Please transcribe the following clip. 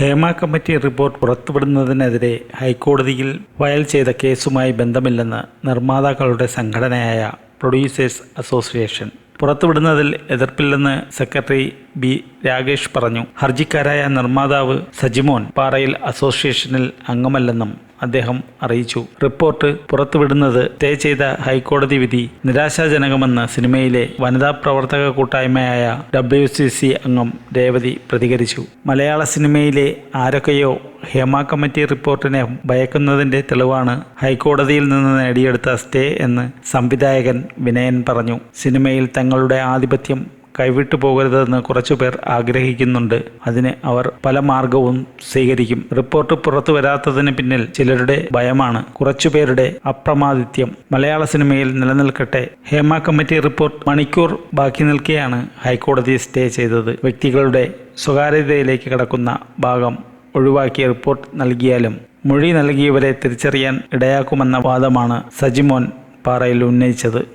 Hema committee report പുറത്തുവിടുന്നതിനെതിരെ ഹൈക്കോടതിയിൽ file ചെയ്ത കേസുമായി ബന്ധമില്ലെന്ന് നിർമ്മാതാക്കളുടെ സംഘടനയായ പ്രൊഡ്യൂസേഴ്സ് അസോസിയേഷൻ. പുറത്തുവിടുന്നതിൽ എതിർപ്പില്ലെന്ന് സെക്രട്ടറി ബി രാകേഷ് പറഞ്ഞു. ഹർജിക്കാരായ നിർമ്മാതാവ് സജിമോൻ പാറയിൽ അസോസിയേഷനിൽ അംഗമല്ലെന്നും അദ്ദേഹം അറിയിച്ചു. റിപ്പോർട്ട് പുറത്തുവിടുന്നത് സ്റ്റേ ചെയ്ത ഹൈക്കോടതി വിധി നിരാശാജനകമെന്ന് സിനിമയിലെ വനിതാ പ്രവർത്തക കൂട്ടായ്മയായ ഡബ്ല്യു സി സി അംഗം രേവതി പ്രതികരിച്ചു. മലയാള സിനിമയിലെ ആരൊക്കെയോ ഹേമ കമ്മിറ്റി റിപ്പോർട്ടിനെ ഭയക്കുന്നതിന്റെ തെളിവാണ് ഹൈക്കോടതിയിൽ നിന്ന് നേടിയെടുത്ത സ്റ്റേ എന്ന് സംവിധായകൻ വിനയൻ പറഞ്ഞു. സിനിമയിൽ തങ്ങളുടെ ആധിപത്യം കൈവിട്ടു പോകരുതെന്ന് കുറച്ചു പേർ ആഗ്രഹിക്കുന്നുണ്ട്. അതിന് അവർ പല മാർഗവും സ്വീകരിക്കും. റിപ്പോർട്ട് പുറത്തു വരാത്തതിന് പിന്നിൽ ചിലരുടെ ഭയമാണ്. കുറച്ചുപേരുടെ അപ്രമാദിത്യം മലയാള സിനിമയിൽ നിലനിൽക്കട്ടെ. ഹേമ കമ്മിറ്റി റിപ്പോർട്ട് മണിക്കൂർ ബാക്കി നിൽക്കെയാണ് ഹൈക്കോടതി സ്റ്റേ ചെയ്തത്. വ്യക്തികളുടെ സ്വകാര്യതയിലേക്ക് കടക്കുന്ന ഭാഗം ഒഴിവാക്കിയ റിപ്പോർട്ട് നൽകിയാലും മൊഴി നൽകിയവരെ തിരിച്ചറിയാൻ ഇടയാക്കുമെന്ന വാദമാണ് സജിമോൻ പാറയിൽ ഉന്നയിച്ചത്.